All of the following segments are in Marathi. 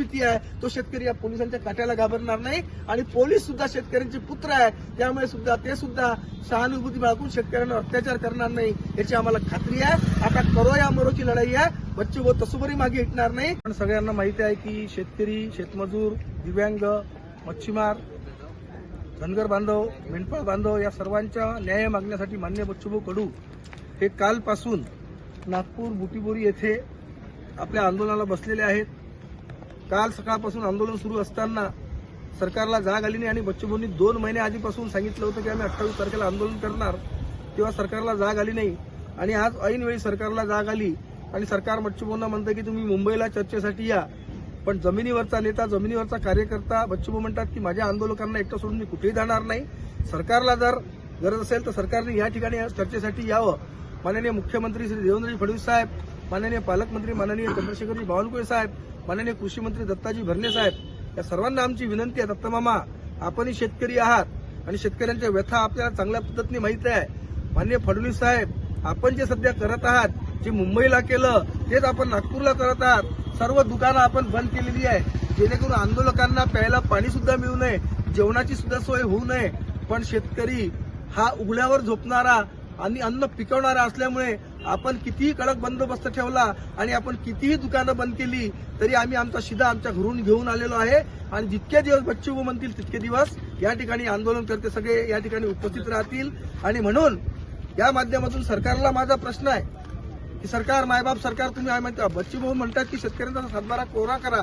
भीती आहे तो शेतकरी या पोलिसांच्या काट्याला घाबरणार नाही आणि पोलीस सुद्धा शेतकऱ्यांचे पुत्र आहे. त्यामुळे सुद्धा ते सुद्धा सहानुभूती बाळगून शेतकऱ्यांवर अत्याचार करणार नाही याची आम्हाला खात्री आहे. आता करो या मरोची लढाई आहे. बच्चे व तसोबरी मागे हटणार नाही. पण सगळ्यांना माहिती आहे की शेतकरी शेतमजूर दिव्यांग मच्छीमार धनगर बांधव मेंढपाळ बांधव या सर्वांच्या न्याय मागण्यासाठी मान्य बच्चूभाऊ कडू. हे कालपासून नागपूर बुटीबोरी येथे आपल्या आंदोलनाला बसलेले आहेत. काल सकाळपासून आंदोलन सुरू असताना सरकारला जाग आली नाही आणि बच्चूभाऊंनी दोन महिने आधीपासून सांगितलं होतं की आम्ही अठ्ठावीस तारखेला आंदोलन करणार तेव्हा सरकारला जाग आली नाही. आणि आज ऐनवेळी सरकारला जाग आली आणि सरकार बच्चूभाऊंना म्हणतं की तुम्ही मुंबईला चर्चेसाठी या. पण जमिनीवरचा नेता जमिनीवरचा कार्यकर्ता बच्चूभाऊ म्हणतात की माझ्या आंदोलकांना एकटं सोडून मी कुठेही जाणार नाही. सरकारला जर गरज असेल तर सरकारने या ठिकाणी चर्चेसाठी यावं. माननीय मुख्यमंत्री श्री देवेंद्रजी फडणवीस साहेब माननीय पालकमंत्री माननीय चंद्रशेखरजी बावनकुळे साहेब माननीय कृषी मंत्री दत्ताजी भरणे साहेब या सर्वांना आमची विनंती आहे दत्तमामा आपणही शेतकरी आहात आणि शेतकऱ्यांच्या व्यथा आपल्याला चांगल्या पद्धतीने माहिती आहे. माननीय फडणवीस साहेब आपण जे सध्या करत आहात जे मुंबईला केलं तेच आपण नागपूरला करत आहात. सर्व दुकानं आपण बंद केलेली आहे. जेणेकरून आंदोलकांना प्यायला पाणी सुद्धा मिळू नये जेवणाची सुद्धा सोय होऊ नये. पण शेतकरी हा उघड्यावर झोपणारा आणि अन्न पिकवणारा असल्यामुळे आपण कितीही कडक बंदोबस्त ठेवला आणि आपण कितीही दुकानं बंद केली तरी आम्ही आमचा शिदा आमच्या घरून घेऊन आलेलो आहे. आणि जितके दिवस बच्चू म्हणतील तितके दिवस या ठिकाणी आंदोलन करते सगळे या ठिकाणी उपस्थित राहतील. आणि म्हणून या माध्यमातून सरकारला माझा प्रश्न आहे की सरकार मायबाप सरकार तुम्ही आहे म्हणता बच्चू भाऊ म्हणतात की शेतकऱ्यांचा सातबारा कोरा करा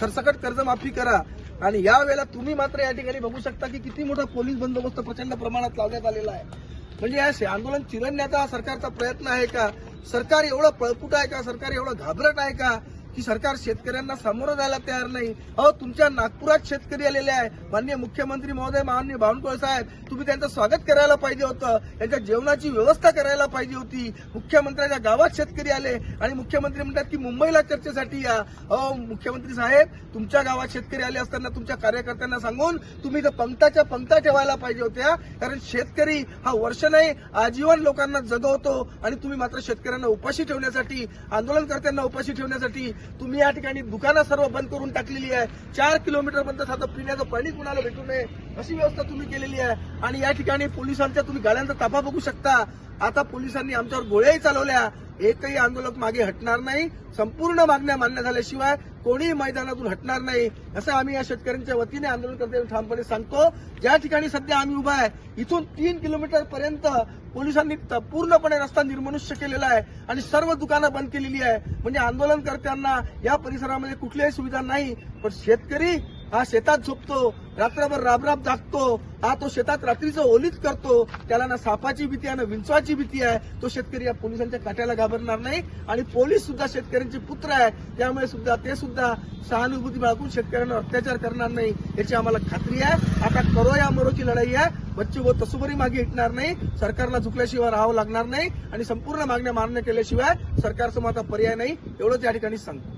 सरसकट कर्जमाफी करा. आणि यावेळेला तुम्ही मात्र या ठिकाणी बघू शकता की किती मोठा पोलीस बंदोबस्त प्रचंड प्रमाणात लावण्यात आलेला आहे. म्हणजे या आंदोलन चिरडण्याचा सरकारचा प्रयत्न आहे का? सरकार एवढं पळपुट आहे का? सरकार एवढं घाबरट आहे का? की सरकार शेतकऱ्यांना सामोरं जायला तयार नाही. अहो तुमच्या नागपुरात शेतकरी आलेले आहे. माननीय मुख्यमंत्री महोदय माननीय बावनकुळे साहेब तुम्ही त्यांचं स्वागत करायला पाहिजे होतं. त्यांच्या जेवणाची व्यवस्था करायला पाहिजे होती. मुख्यमंत्र्यांच्या गावात शेतकरी आले. आणि मुख्यमंत्री म्हणतात की मुंबईला चर्चेसाठी या. अहो मुख्यमंत्री साहेब तुमच्या गावात शेतकरी आले असताना तुमच्या कार्यकर्त्यांना सांगून तुम्ही तर पंक्ताच्या पंक्ता ठेवायला पाहिजे होत्या. कारण शेतकरी हा वर्ष नाही आजीवन लोकांना जगवतो. आणि तुम्ही मात्र शेतकऱ्यांना उपाशी ठेवण्यासाठी आंदोलनकर्त्यांना उपाशी ठेवण्यासाठी तुम्ही या ठिकाणी दुकानं सर्व बंद करून टाकलेली आहे. चार किलोमीटर पर्यंत साधं पिण्याचं पाणी कुणाला भेटू नये अशी व्यवस्था तुम्ही केलेली आहे. आणि या ठिकाणी पोलिसांच्या तुम्ही गाड्यांचा ताफा बघू शकता. आता पोलिसांनी आमच्यावर गोळ्याही चालवल्या. एकही आंदोलक मागे हटणार नाही. संपूर्ण मागण्या मान्य झाल्याशिवाय कोणीही मैदानातून हटणार नाही. असं आम्ही या शेतकऱ्यांच्या वतीने आंदोलन करते ठामपणे सांगतो. ज्या ठिकाणी सध्या आम्ही उभा आहे इथून तीन किलोमीटर पर्यंत पोलिसांनी पूर्णपणे रस्ता निर्मनुष्य केलेला आहे आणि सर्व दुकानं बंद केलेली आहे. म्हणजे आंदोलनकर्त्यांना या परिसरामध्ये कुठल्याही सुविधा नाही. पण शेतकरी हा शेतात झोपतो रात्रभर राबराब जागतो हा तो शेतात रात्रीचं ओलीत करतो त्याला ना सापाची भीती आहे ना विंचवाची भीती आहे तो शेतकरी या पोलिसांच्या काट्याला घाबरणार नाही आणि पोलीस सुद्धा शेतकऱ्यांचे पुत्र आहे त्यामुळे सुद्धा ते सुद्धा सहानुभूती बाळगून शेतकऱ्यांवर अत्याचार करणार नाही याची आम्हाला खात्री आहे. आता करो या मरोची लढाई आहे बच्चू व तसोबरी मागे हटणार नाही सरकारला झुकल्याशिवाय राहावं लागणार नाही आणि संपूर्ण मागण्या मान्य केल्याशिवाय सरकारसमोर आता पर्याय नाही एवढंच या ठिकाणी सांगतो.